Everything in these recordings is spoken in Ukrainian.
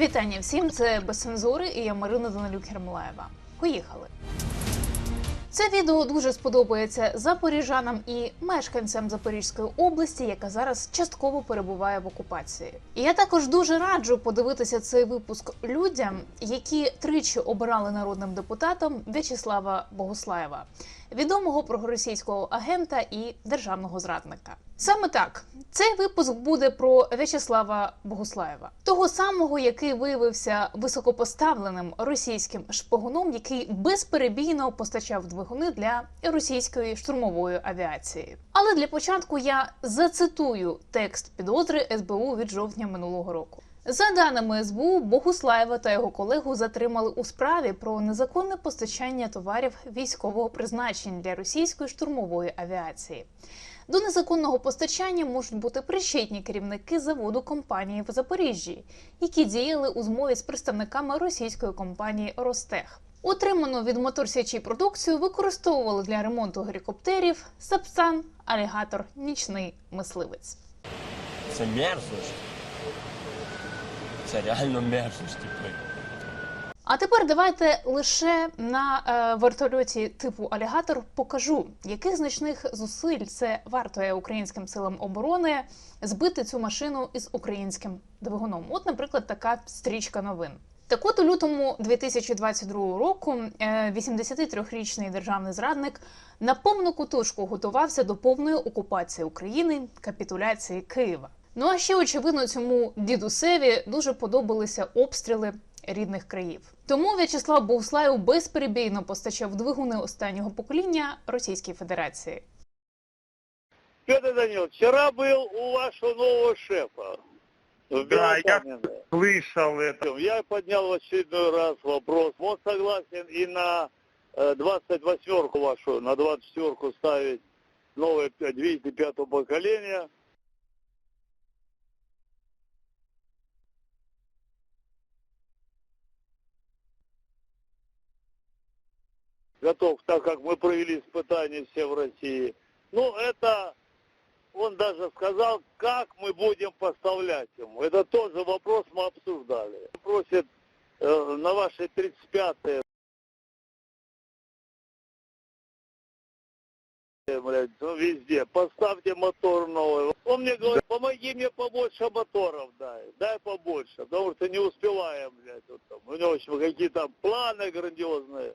Вітання всім, це без цензури і я Марина Данилюк Гермолаєва. Поїхали. Це відео дуже сподобається запоріжанам і мешканцям Запорізької області, яка зараз частково перебуває в окупації. Я також дуже раджу подивитися цей випуск людям, які тричі обирали народним депутатом В'ячеслава Богуслаєва, відомого прогросійського агента і державного зрадника. Саме так цей випуск буде про В'ячеслава Богуслаєва, того самого, який виявився високопоставленим російським шпигуном, який безперебійно постачав двигуни для російської штурмової авіації. Але для початку я зацитую текст підозри СБУ від жовтня минулого року. За даними СБУ, Богуслаєва та його колегу затримали у справі про незаконне постачання товарів військового призначення для російської штурмової авіації. До незаконного постачання можуть бути причетні керівники заводу компанії в Запоріжжі, які діяли у змові з представниками російської компанії Ростех. Отриману від моторсячі продукцію використовували для ремонту гелікоптерів Сапсан, алігатор, нічний мисливець. Це мерзость. Це реально мерзость. А тепер давайте лише на е, вертольоті типу алігатор покажу, яких значних зусиль це вартує українським силам оборони збити цю машину із українським двигуном. От, наприклад, така стрічка новин. Так от у лютому 2022 року е, 83-річний державний зрадник на повну кутушку готувався до повної окупації України, капітуляції Києва. Ну а ще очевидно цьому дідусеві дуже подобалися обстріли рідних країв. Тому В'ячеслав Богуслаєв безперебійно постачав двигуни останнього покоління Російській Федерації. Петр Данилович, вчера был у вашего нового шефа. В Да, я- Белокаменной. Слышал это. Я поднял в очередной раз вопрос. Он согласен и на э, 28-ку вашу, на 24-ку ставить новые п- двигатели пятого поколения. Готов, так как мы провели испытания все в России. Ну, это он даже сказал, как мы будем поставлять ему. Это тоже вопрос мы обсуждали. Просит э, на ваши 35-е, блядь, ну, везде, поставьте мотор новый. Он мне говорит, помоги мне побольше моторов дай, дай побольше, потому что не успеваем, блядь, вот там. У него еще какие-то планы грандиозные.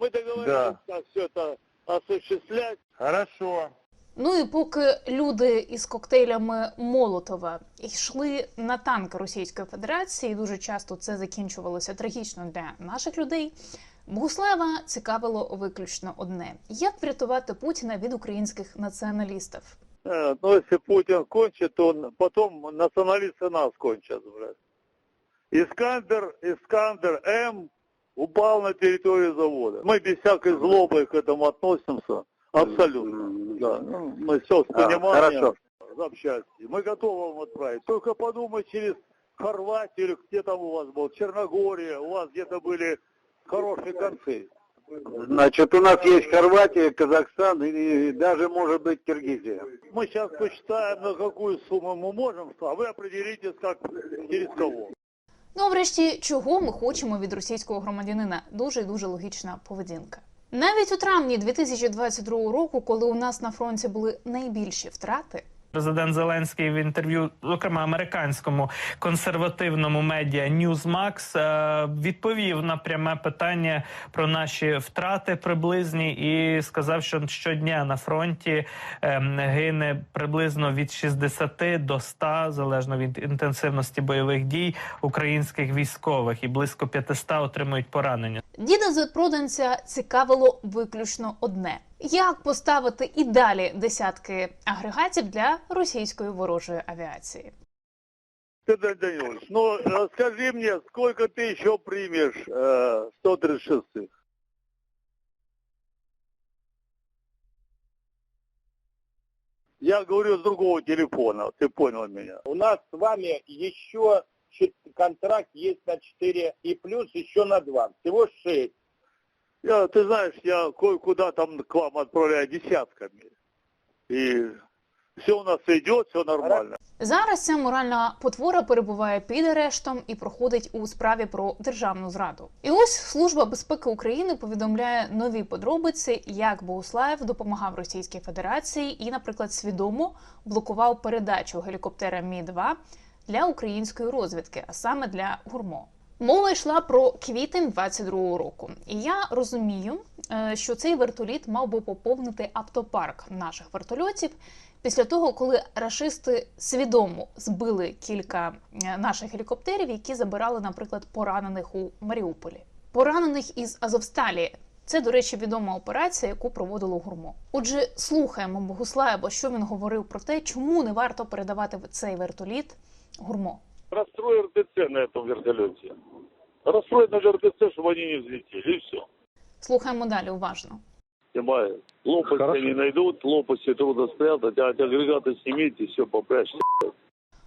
Мы договорились, Да. как все это осуществлять. Хорошо. Ну і поки люди із коктейлями Молотова йшли на танки Російської Федерації, дуже часто це закінчувалося трагічно для наших людей. Богуслаєва цікавило виключно одне: як врятувати Путіна від українських націоналістів. Э, Ну, если Путин кончит, то он потом националисты нас кончат, блядь. Искандер, Искандер М упал на территорию завода. Мы без всякой злобы к этому относимся. Абсолютно. Да. Ну, мы все с А, пониманием. хорошо. Запчасти. Мы готовы вам отправить. Только подумай через Хорватию, или где там у вас был, Черногория, у вас где-то были хорошие концы. Значит, у нас есть Хорватия, Казахстан и даже, может быть, Киргизия. Мы сейчас посчитаем, на какую сумму мы можем, а вы определитесь, как через кого. Ну, а врешті, чого ми хочемо від російського громадянина? Дуже дуже логічна поведінка. Навіть у травні 2022 року, коли у нас на фронті були найбільші втрати, Президент Зеленський в інтерв'ю, зокрема американському консервативному медіа Newsmax, е, відповів на пряме питання про наші втрати приблизні і сказав, що щодня на фронті ем, гине приблизно від 60 до 100, залежно від інтенсивності бойових дій українських військових, і близько 500 отримують поранення. діда запроданця цікавило виключно одне: як поставити і далі десятки агрегатів для російської ворожої авіації. Петр Данилович, ну э, скажи мне, сколько ты еще примешь э, 136-х? Я говорю с другого телефона, ты понял меня. У нас с вами еще чет- контракт есть на 4 и плюс еще на 2. Всего 6. Я, ты знаешь, я кое-куда там к вам отправляю десятками. И Все у нас идет, все нормально. Зараз ця моральна потвора перебуває під арештом і проходить у справі про державну зраду. І ось служба безпеки України повідомляє нові подробиці, як Богуслаєв допомагав Російській Федерації і, наприклад, свідомо блокував передачу гелікоптера Мі 2 для української розвідки, а саме для гурмо. Мова йшла про квітень 22-го року, і я розумію, е, що цей вертоліт мав би поповнити автопарк наших вертольотів після того, коли рашисти свідомо збили кілька е, наших гелікоптерів, які забирали, наприклад, поранених у Маріуполі, поранених із Азовсталі. Це, до речі, відома операція, яку проводило гурмо. Отже, слухаємо Богуслаєва, що він говорив про те, чому не варто передавати цей вертоліт гурмо. Расстрой РТЦ на этом вертолете. Расстрой на РТЦ, чтобы они не взлетели, и все. Слухаємо далі уважно. Понимаешь? Лопасти не найдут, лопасти трудно спрятать, а агрегаты снимите, все, попрячьте.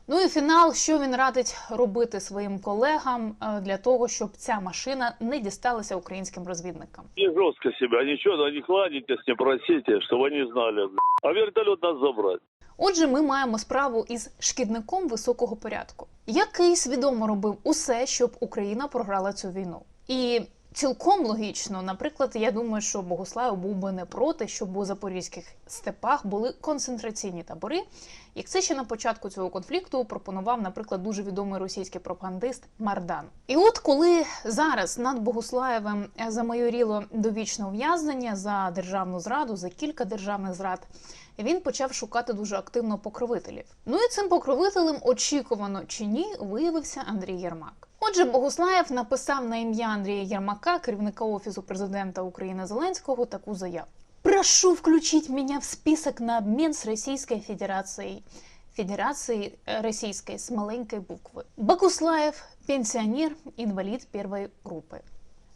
Ну і фінал, що він радить робити своїм колегам е, для того, щоб ця машина не дісталася українським розвідникам. Не жестко себя, ничего, не кладитесь, не просите, чтобы они знали. бля. А вертолет надо забрать. Отже, ми маємо справу із шкідником високого порядку, який свідомо робив усе, щоб Україна програла цю війну. І цілком логічно, наприклад, я думаю, що Богуслав був би не проти, щоб у запорізьких степах були концентраційні табори, як це ще на початку цього конфлікту пропонував, наприклад, дуже відомий російський пропагандист Мардан. І от коли зараз над Богуслаєвим замайоріло довічне ув'язнення за державну зраду, за кілька державних зрад, він почав шукати дуже активно покровителів. Ну і цим покровителем, очікувано чи ні, виявився Андрій Єрмак. Отже, Богуслаєв написав на ім'я Андрія Єрмака, керівника офісу президента України Зеленського, таку заяву. Прошу включить меня в список на обмен с Российской Федерацией. Федерацией э, Российской с маленькой буквы. Богуслаєв – пенсіонер, інвалід першої групи.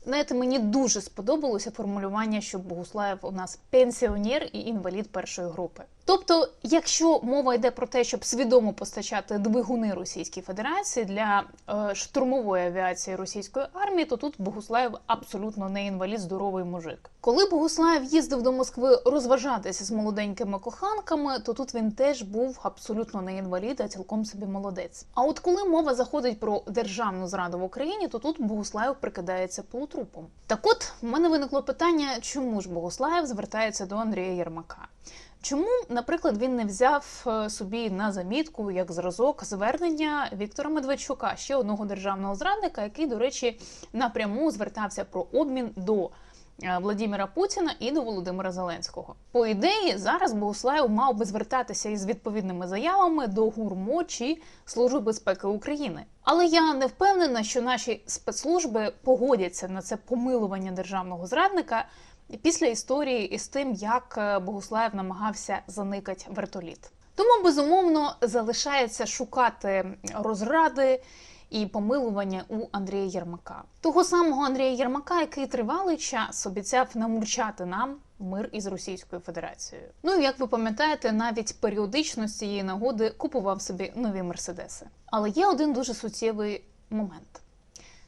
Знаєте, мені дуже сподобалося формулювання, що Богуслаєв у нас пенсіонер і інвалід першої групи. Тобто, якщо мова йде про те, щоб свідомо постачати двигуни Російській Федерації для е, штурмової авіації російської армії, то тут Богуслаєв абсолютно не інвалід, здоровий мужик. Коли Богуслаєв їздив до Москви розважатися з молоденькими коханками, то тут він теж був абсолютно не інвалід, а цілком собі молодець. А от коли мова заходить про державну зраду в Україні, то тут Богуслаєв прикидається полутрупом. Так от в мене виникло питання, чому ж Богослаєв звертається до Андрія Єрмака. Чому, наприклад, він не взяв е, собі на замітку як зразок звернення Віктора Медведчука, ще одного державного зрадника, який, до речі, напряму звертався про обмін до е, Владимира Путіна і до Володимира Зеленського? По ідеї, зараз Богуслаєв мав би звертатися із відповідними заявами до ГУРМО чи Служби безпеки України. Але я не впевнена, що наші спецслужби погодяться на це помилування державного зрадника після історії із тим, як е, Богуслаєв намагався заникати вертоліт. Тому безумовно залишається шукати розради і помилування у Андрія Єрмака, того самого Андрія Єрмака, який тривалий час обіцяв намурчати нам мир із Російською Федерацією. Ну як ви пам'ятаєте, навіть періодично з цієї нагоди купував собі нові мерседеси. Але є один дуже суттєвий момент.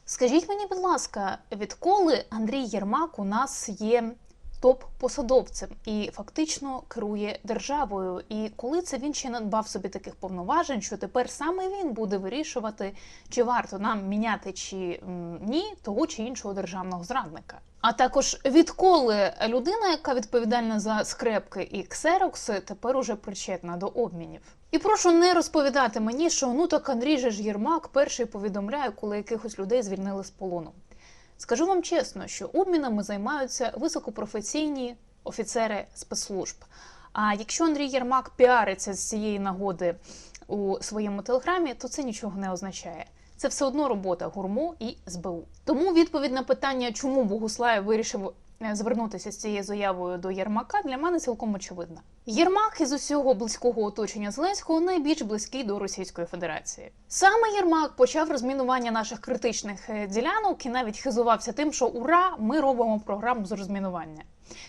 Скажіть мені, будь ласка, відколи Андрій Єрмак у нас є топ-посадовцем і фактично керує державою? І коли це він ще надбав собі таких повноважень, що тепер саме він буде вирішувати, чи варто нам міняти чи ні того чи іншого державного зрадника? А також відколи людина, яка відповідальна за скрепки і ксерокси, тепер уже причетна до обмінів. І прошу не розповідати мені, що ну так Андрій же ж Єрмак перший повідомляє, коли якихось людей звільнили з полону. Скажу вам чесно, що обмінами займаються високопрофесійні офіцери спецслужб. А якщо Андрій Єрмак піариться з цієї нагоди у своєму телеграмі, то це нічого не означає. Це все одно робота гурмо і СБУ. Тому відповідь на питання, чому Богуслаєв вирішив звернутися з цією заявою до Єрмака, для мене цілком очевидна. Єрмак із усього близького оточення Зеленського найбільш близький до Російської Федерації. Саме Єрмак почав розмінування наших критичних е, ділянок і навіть хизувався тим, що ура, ми робимо програму з розмінування.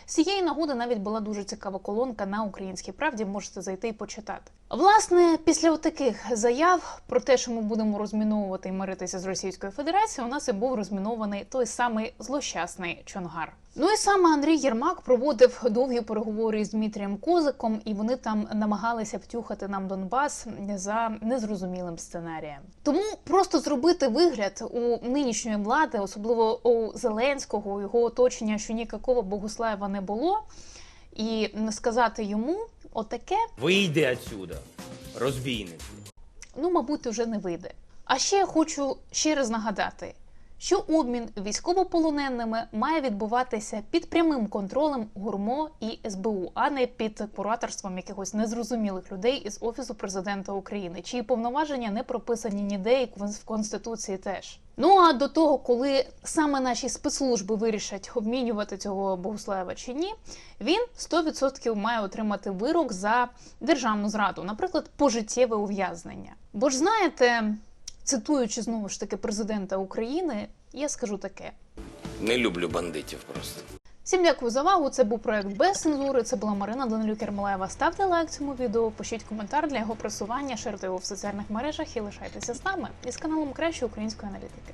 З цієї нагоди навіть була дуже цікава колонка на українській правді. Можете зайти і почитати. Власне, після таких заяв про те, що ми будемо розміновувати і миритися з Російською Федерацією, у нас і був розмінований той самий злощасний Чонгар. Ну і саме Андрій Єрмак проводив довгі переговори з Дмитрієм Козиком, і вони там намагалися втюхати нам Донбас за незрозумілим сценарієм. Тому просто зробити вигляд у нинішньої влади, особливо у Зеленського, у його оточення, що ніякого Богуслаєва не було, і сказати йому отаке, Вийди отсюда, розбійник. ну, мабуть, вже не вийде. А ще я хочу ще раз нагадати, що обмін військовополоненими має відбуватися під прямим контролем ГУРМО і СБУ, а не під кураторством якихось незрозумілих людей із офісу президента України, чиї повноваження не прописані ніде і в конституції теж. Ну а до того, коли саме наші спецслужби вирішать обмінювати цього Богуслаєва чи ні, він 100% має отримати вирок за державну зраду, наприклад, пожиттєве ув'язнення. Бо ж знаєте, цитуючи знову ж таки президента України, я скажу таке. Не люблю бандитів просто. Всім дякую за увагу. Це був проект без цензури. Це була Марина Данилюк Ермолаєва. Ставте лайк цьому відео, пишіть коментар для його просування, ширте його в соціальних мережах і лишайтеся з нами із каналом Кращої української аналітики.